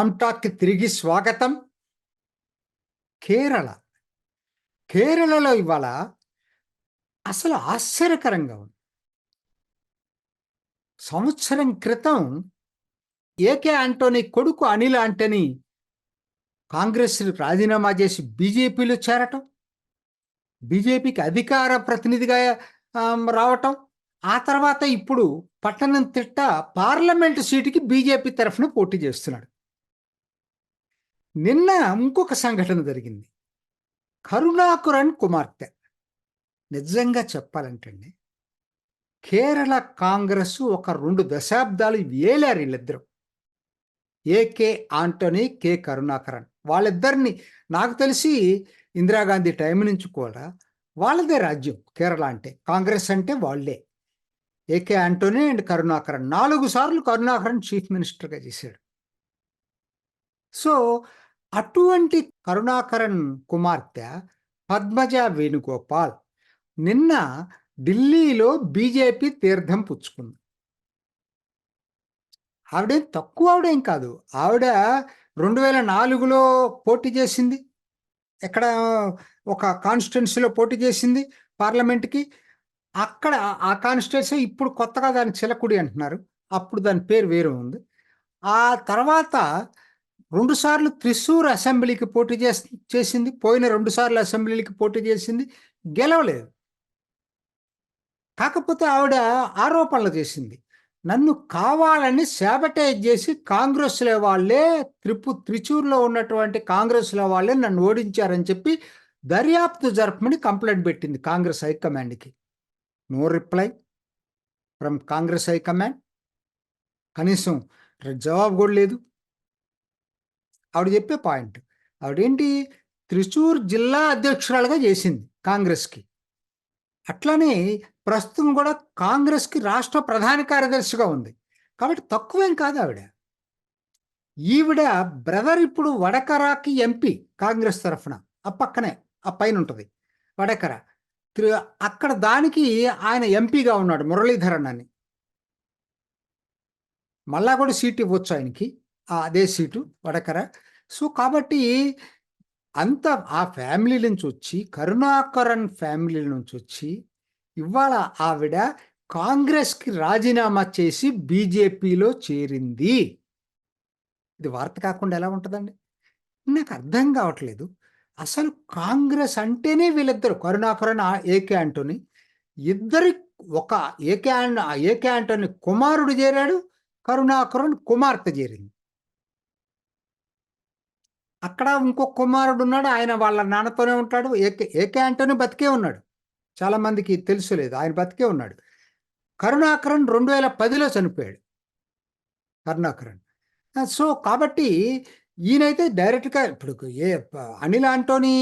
రామ్ టాక్కి తిరిగి స్వాగతం. కేరళ. కేరళలో ఇవాళ అసలు ఆశ్చర్యకరంగా ఉంది. సంవత్సరం క్రితం ఏకే ఆంటోనీ కొడుకు అనిల్ ఆంటనీ కాంగ్రెస్ రాజీనామా చేసి బీజేపీలో చేరటం బీజేపీకి అధికార ప్రతినిధిగా రావటం ఆ తర్వాత ఇప్పుడు పట్టణం తిట్ట పార్లమెంటు సీటుకి బీజేపీ తరఫున పోటీ చేస్తున్నాడు. నిన్న ఇంకొక సంఘటన జరిగింది. కరుణాకురన్ కుమార్తె. నిజంగా చెప్పాలంటండి కేరళ కాంగ్రెస్ ఒక రెండు దశాబ్దాలు ఏలారు వీళ్ళిద్దరూ? ఏకే ఆంటోనీ కే కరుణాకరన్. వాళ్ళిద్దరిని నాకు తెలిసి ఇందిరాగాంధీ టైం నుంచి కూడా వాళ్ళదే రాజ్యం కేరళ అంటే. కాంగ్రెస్ అంటే వాళ్ళే. ఏకే ఆంటోనీ అండ్ కరుణాకరన్. నాలుగు సార్లు కరుణాకరన్ చీఫ్ మినిస్టర్గా చేశాడు. సో అటువంటి కరుణాకరన్ కుమార్తె పద్మజ వేణుగోపాల్ నిన్న ఢిల్లీలో బీజేపీ తీర్థం పుచ్చుకుంది. ఆవిడేం తక్కువ ఆవిడేం కాదు. ఆవిడ రెండు వేల నాలుగులో పోటీ చేసింది. ఎక్కడ ఒక కాన్స్టిట్యున్సీలో పోటీ చేసింది పార్లమెంట్కి. అక్కడ ఆ కాన్స్టిట్యున్సీ ఇప్పుడు కొత్తగా దాని చిలకుడి అంటున్నారు. అప్పుడు దాని పేరు వేరే ఉంది. ఆ తర్వాత రెండు సార్లు త్రిశూర్ అసెంబ్లీకి పోటీ చేసి చేసింది. పోయిన రెండు సార్లు అసెంబ్లీకి పోటీ చేసింది. గెలవలేదు. కాకపోతే ఆవిడ ఆరోపణలు చేసింది. నన్ను కావాలని శాబటైజ్ చేసి కాంగ్రెస్లో వాళ్ళే త్రిపు త్రిచూర్లో ఉన్నటువంటి కాంగ్రెస్లో వాళ్ళే నన్ను ఓడించారని చెప్పి దర్యాప్తు జరపమని కంప్లైంట్ పెట్టింది Congress హైకమాండ్కి. No reply from Congress high command. కనీసం జవాబు కూడా లేదు. ఆవిడ చెప్పే పాయింట్. ఆవిడేంటి? త్రిశూర్ జిల్లా అధ్యక్షురాలుగా చేసింది కాంగ్రెస్కి. అట్లానే ప్రస్తుతం కూడా కాంగ్రెస్కి రాష్ట్ర ప్రధాన కార్యదర్శిగా ఉంది. కాబట్టి తక్కువేం కాదు ఆవిడ. ఈవిడ బ్రదర్ ఇప్పుడు వడకరాకి ఎంపీ కాంగ్రెస్ తరఫున. ఆ పక్కనే ఆ పైన ఉంటుంది. వడకర. త్రి- అక్కడ దానికి ఆయన ఎంపీగా ఉన్నాడు మురళీధరన్ అని. మళ్ళా కూడా సీట్ ఇవ్వచ్చు ఆయనకి. అదే సీటు వడకర. సో కాబట్టి అంత ఆ ఫ్యామిలీ నుంచి వచ్చి కరుణాకరన్ ఫ్యామిలీ నుంచి వచ్చి ఇవాళ ఆవిడ కాంగ్రెస్కి రాజీనామా చేసి బీజేపీలో చేరింది. ఇది వార్త కాకుండా ఎలా ఉంటుందండి? నాకు అర్థం కావట్లేదు. అసలు కాంగ్రెస్ అంటేనే వీళ్ళిద్దరు కరుణాకరన్ ఆ ఏకే ఆంటోని. ఇద్దరి ఒక ఏకే ఆ ఏకే ఆంటోని కుమారుడు చేరాడు కరుణాకరన్ కుమార్తె చేరింది. అక్కడ ఇంకో కుమారుడు ఉన్నాడు ఆయన వాళ్ళ నాన్నతోనే ఉంటాడు. ఏకే ఏకే అంటోనే బతికే ఉన్నాడు. చాలామందికి తెలుసు తెలుసులేదు ఆయన బతికే ఉన్నాడు. కరుణాకరణ్ రెండు వేల పదిలో చనిపోయాడు. కరుణాకరణ్ సో కాబట్టి ఈయనైతే డైరెక్ట్గా ఇప్పుడు ఏ అనిల్ ఆంటోనీ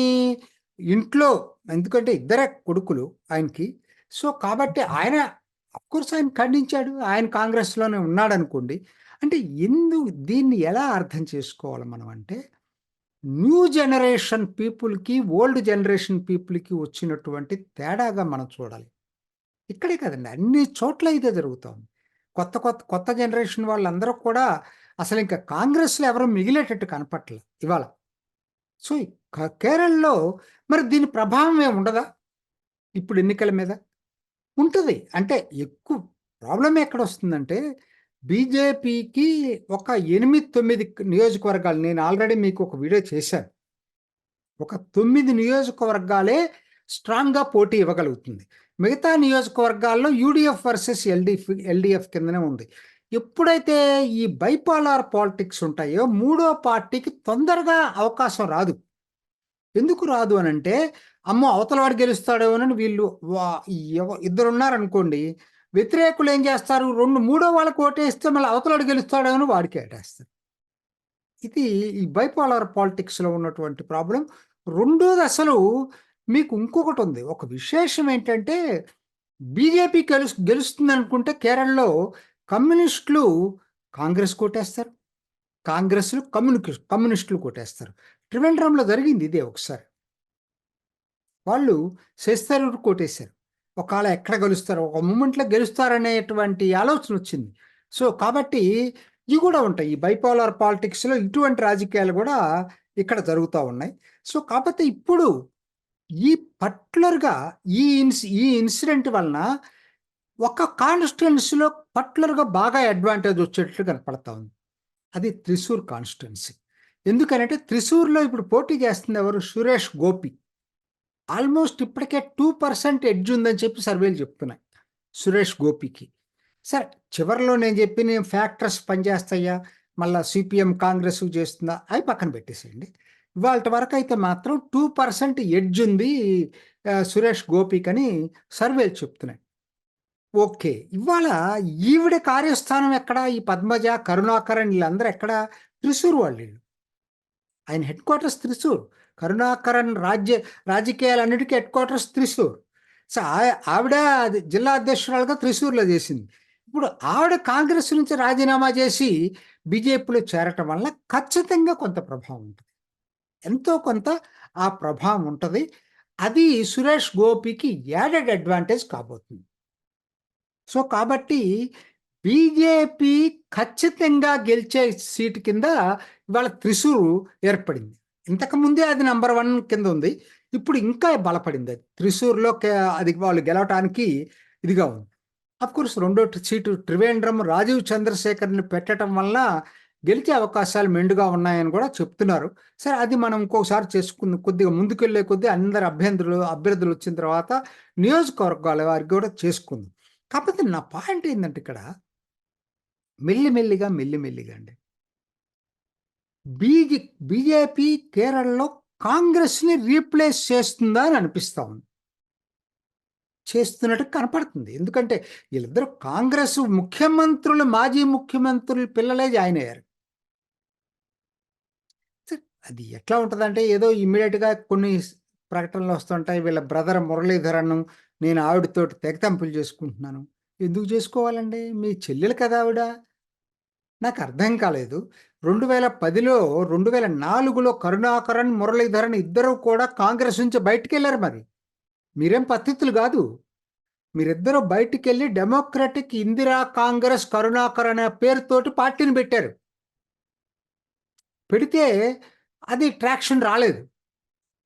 ఇంట్లో ఎందుకంటే ఇద్దరే కొడుకులు ఆయనకి. సో కాబట్టి ఆయన కోర్స్ ఆయన ఖండించాడు. ఆయన కాంగ్రెస్లోనే ఉన్నాడు అనుకోండి అంటే ఎందు దీన్ని ఎలా అర్థం చేసుకోవాలి మనం అంటే న్యూ జనరేషన్ పీపుల్కి ఓల్డ్ జనరేషన్ పీపుల్కి వచ్చినటువంటి తేడాగా మనం చూడాలి. ఇక్కడే కదండి అన్ని చోట్ల ఇదే జరుగుతుంది కొత్త కొత్త కొత్త జనరేషన్ వాళ్ళందరూ కూడా అసలు ఇంకా కాంగ్రెస్లో ఎవరు మిగిలేటట్టు కనపట్లేదు ఇవాళ. సో క- కేరళలో మరి దీని ప్రభావం ఏమి ఉండదా? ఇప్పుడు ఎన్నికల మీద? ఉంటుంది. అంటే ఎక్కువ ప్రాబ్లం ఎక్కడ వస్తుందంటే బీజేపీకి ఒక ఎనిమిది తొమ్మిది నియోజకవర్గాలు నేను ఆల్రెడీ మీకు ఒక వీడియో చేశాను. ఒక తొమ్మిది నియోజకవర్గాలే స్ట్రాంగ్గా పోటీ ఇవ్వగలుగుతుంది. మిగతా నియోజకవర్గాల్లో యూడిఎఫ్ వర్సెస్ ఎల్డిఎఫ్ ఎల్డిఎఫ్ కిందనే ఉంది. ఎప్పుడైతే ఈ బైపాలార్ పాలిటిక్స్ ఉంటాయో మూడో పార్టీకి తొందరగా అవకాశం రాదు. ఎందుకు రాదు అని అంటే అమ్మో అవతలవాడు గెలుస్తాడేమోనని వీళ్ళు వా- వ్యతిరేకులు ఏం చేస్తారు? రెండు మూడో వాళ్ళకి ఓటేస్తే మళ్ళీ అవతలాడు గెలుస్తాడేమో వాడికి ఏటేస్తారు ఇది ఈ బైపోలార్ పాలిటిక్స్లో ఉన్నటువంటి ప్రాబ్లం. రెండోది అసలు మీకు ఇంకొకటి ఉంది. ఒక విశేషం ఏంటంటే బీజేపీ గెలు గెలుస్తుంది అనుకుంటే కేరళలో కమ్యూనిస్టులు కాంగ్రెస్ కొట్టేస్తారు. కాంగ్రెస్లు కమ్యూని కమ్యూనిస్టులు కొట్టేస్తారు. త్రివేంద్రంలో జరిగింది ఇదే ఒకసారి. వాళ్ళు శశిధరూర్ కొట్టేశారు. ఒకవేళ ఎక్కడ గెలుస్తారు ఒక మూమెంట్లో గెలుస్తారనేటువంటి ఆలోచన వచ్చింది. సో కాబట్టి ఇవి కూడా ఉంటాయి. ఈ బైపోలార్ పాలిటిక్స్లో ఇటువంటి రాజకీయాలు కూడా ఇక్కడ జరుగుతూ ఉన్నాయి. సో కాకపోతే ఇప్పుడు ఈ పర్టికులర్గా ఈ ఇన్స్ ఈ ఇన్సిడెంట్ వలన ఒక కాన్స్టిట్యున్సీలో పర్టికులర్గా బాగా అడ్వాంటేజ్ వచ్చేట్లు కనపడతా ఉంది. అది త్రిశూర్ కాన్స్టిట్యున్సీ. ఎందుకనంటే త్రిశూర్లో ఇప్పుడు పోటీ చేస్తుంది ఎవరు? సురేష్ గోపి. ఆల్మోస్ట్ ఇప్పటికే టూ పర్సెంట్ ఎడ్జ్ ఉందని చెప్పి సర్వేలు చెప్తున్నాయి. సురేష్ గోపికి. సార్ చివరిలో నేను చెప్పిన ఫ్యాక్టర్స్ పనిచేస్తాయా? మళ్ళీ సిపిఎం కాంగ్రెస్ చేస్తుందా? అవి పక్కన పెట్టేసేయండి. ఇవాళ వరకు అయితే మాత్రం టూ పర్సెంట్ ఎడ్జ్ ఉంది సురేష్ గోపిక్ అని సర్వేలు చెప్తున్నాయి. ఓకే ఇవాళ ఈవిడ కార్యస్థానం ఎక్కడ? ఈ పద్మజ కరుణాకరణ్ వీళ్ళందరూ ఎక్కడ? త్రిశూర్ వాళ్ళు వీళ్ళు. ఆయన హెడ్ క్వార్టర్స్ త్రిశూర్. కరుణాకరన్ రాజ్య రాజకీయాలన్నిటికీ హెడ్ క్వార్టర్స్ త్రిశూర్. సో ఆ- ఆవిడ అది జిల్లా అధ్యక్షురాలుగా త్రిశూర్లో చేసింది. ఇప్పుడు ఆవిడ కాంగ్రెస్ నుంచి రాజీనామా చేసి బీజేపీలో చేరటం వల్ల ఖచ్చితంగా కొంత ప్రభావం ఉంటుంది. ఎంతో కొంత ఆ ప్రభావం ఉంటుంది. అది సురేష్ గోపికి యాడెడ్ అడ్వాంటేజ్ కాబోతుంది. సో కాబట్టి బీజేపీ ఖచ్చితంగా గెలిచే సీటు కింద ఇవాళ త్రిశూరు ఏర్పడింది. ఇంతకుముందే అది నంబర్ వన్ కింద ఉంది. ఇప్పుడు ఇంకా బలపడింది అది. త్రిశూర్లో అది వాళ్ళు గెలవటానికి ఇదిగా ఉంది. అఫ్ కోర్స్ రెండో సీటు త్రివేంద్రం రాజీవ్ చంద్రశేఖర్ని పెట్టడం వల్ల గెలిచే అవకాశాలు మెండుగా ఉన్నాయని కూడా చెప్తున్నారు. సరే అది మనం ఇంకోసారి చేసుకుంది కొద్దిగా ముందుకెళ్ళే కొద్దీ అందరు అభ్యర్థులు అభ్యర్థులు వచ్చిన తర్వాత నియోజకవర్గాల వారికి కూడా చేసుకుంది. కాకపోతే నా పాయింట్ ఏంటంటే ఇక్కడ మెల్లిమెల్లిగా మెల్లిమెల్లిగా అండి. బీజే బీజేపీ కేరళలో కాంగ్రెస్ని రీప్లేస్ చేస్తుందా అని అనిపిస్తా ఉంది. చేస్తున్నట్టు కనపడుతుంది. ఎందుకంటే వీళ్ళిద్దరూ కాంగ్రెస్ ముఖ్యమంత్రులు మాజీ ముఖ్యమంత్రుల పిల్లలే జాయిన్ అయ్యారు. అది ఎట్లా ఉంటుందంటే ఏదో ఇమ్మీడియట్గా కొన్ని ప్రకటనలు వస్తుంటాయి. వీళ్ళ బ్రదర్ మురళీధరన్ నేను ఆవిడతోటి తెగతంపులు చేసుకుంటున్నాను. ఎందుకు చేసుకోవాలండి? మీ చెల్లెలు కదా ఆవిడ. నాకు అర్థం కాలేదు. రెండు వేల పదిలో రెండు వేల నాలుగులో కరుణాకరన్ మురళీధరన్ ఇద్దరు కూడా కాంగ్రెస్ నుంచి బయటికి వెళ్ళారు మరి. మీరేం పద్ధతులు కాదు. మీరిద్దరూ బయటికి వెళ్ళి డెమోక్రటిక్ ఇందిరా కాంగ్రెస్ కరుణాకర్ అనే పేరుతోటి పార్టీని పెట్టారు. పెడితే అది ట్రాక్షన్ రాలేదు.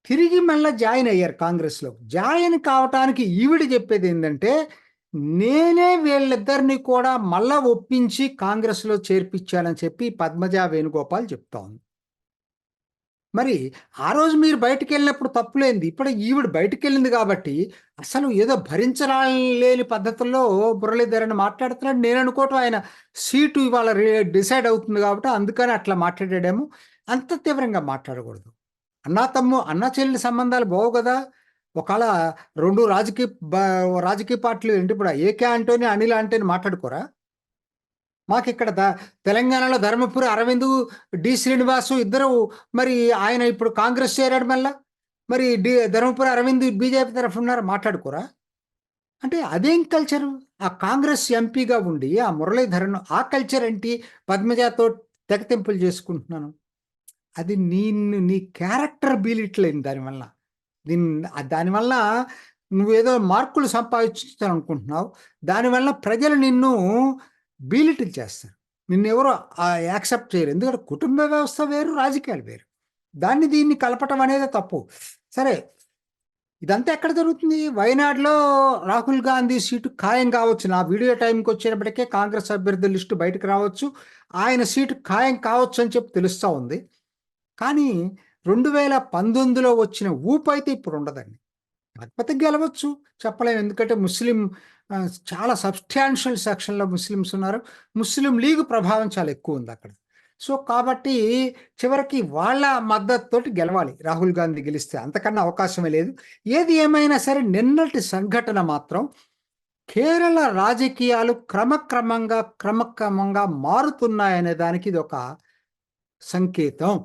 తిరిగి మళ్ళీ జాయిన్ అయ్యారు కాంగ్రెస్లో జాయిన్ కావటానికి ఈవిడ చెప్పేది ఏంటంటే నేనే వీళ్ళిద్దరిని కూడా మళ్ళా ఒప్పించి కాంగ్రెస్లో చేర్పించానని చెప్పి పద్మజ వేణుగోపాల్ చెప్తా ఉంది. మరి ఆ రోజు మీరు బయటికి వెళ్ళినప్పుడు తప్పులేంది? ఇప్పుడు ఈవిడ బయటికి వెళ్ళింది కాబట్టి అసలు ఏదో భరించలేని పద్ధతుల్లో మురళీధరని మాట్లాడుతున్నాడు. నేను అనుకోవటం ఆయన సీటు ఇవాళ డిసైడ్ అవుతుంది కాబట్టి అందుకని అట్లా మాట్లాడాడేమో. అంత తీవ్రంగా మాట్లాడకూడదు. అన్నా తమ్ము అన్న చెల్లి సంబంధాలు బావు కదా. ఒకవేళ రెండు రాజకీయ రాజకీయ పార్టీలు ఏంటి ఇప్పుడు? ఏకే అంటేనే అనిల్ అంటేనే మాట్లాడుకోరా? మాకు ఇక్కడ తెలంగాణలో ధర్మపురి అరవింద్ డి శ్రీనివాసు ఇద్దరు మరి ఆయన ఇప్పుడు కాంగ్రెస్ చేరాడు మళ్ళా? మరి డి ధర్మపురి అరవింద్ బీజేపీ తరఫు ఉన్నారు? మాట్లాడుకోరా? అంటే అదేం కల్చరు? ఆ కాంగ్రెస్ ఎంపీగా ఉండి ఆ మురళీధరన్ ఆ కల్చర్ ఏంటి? పద్మజాతో తెగతింపులు చేసుకుంటున్నాను. అది నీ నీ క్యారెక్టర్ బీలిట్లేదు దానివల్ల. దీని దానివల్ల నువ్వేదో మార్కులు సంపాదించుతాను అనుకుంటున్నావు దానివల్ల ప్రజలు నిన్ను బీలిటిల్ చేస్తారు. నిన్ను ఎవరు యాక్సెప్ట్ చేయరు. ఎందుకంటే కుటుంబ వ్యవస్థ వేరు రాజకీయాలు వేరు. దాన్ని దీన్ని కలపటం అనేది తప్పు. సరే ఇదంతా ఎక్కడ జరుగుతుంది? వయనాడులో రాహుల్ గాంధీ సీటు ఖాయం కావచ్చు. నా వీడియో టైంకి వచ్చేటప్పటికే కాంగ్రెస్ అభ్యర్థుల లిస్టు బయటకు రావచ్చు. ఆయన సీటు ఖాయం కావచ్చు అని చెప్పి తెలుస్తూ ఉంది. కానీ రెండు వేల పంతొమ్మిదిలో వచ్చిన ఊపు అయితే ఇప్పుడు ఉండదండి. కాకపోతే గెలవచ్చు చెప్పలేము ఎందుకంటే ముస్లిం చాలా సబ్స్టాన్షియల్ సెక్షన్లో ముస్లిమ్స్ ఉన్నారు. ముస్లిం లీగ్ ప్రభావం చాలా ఎక్కువ ఉంది అక్కడ. సో కాబట్టి చివరికి వాళ్ళ మద్దతుతోటి గెలవాలి. రాహుల్ గాంధీ గెలిస్తే అంతకన్నా అవకాశమే లేదు. ఏది ఏమైనా సరే నిన్నటి సంఘటన మాత్రం కేరళ రాజకీయాలు క్రమక్రమంగా క్రమక్రమంగా మారుతున్నాయనే దానికి ఇది ఒక సంకేతం.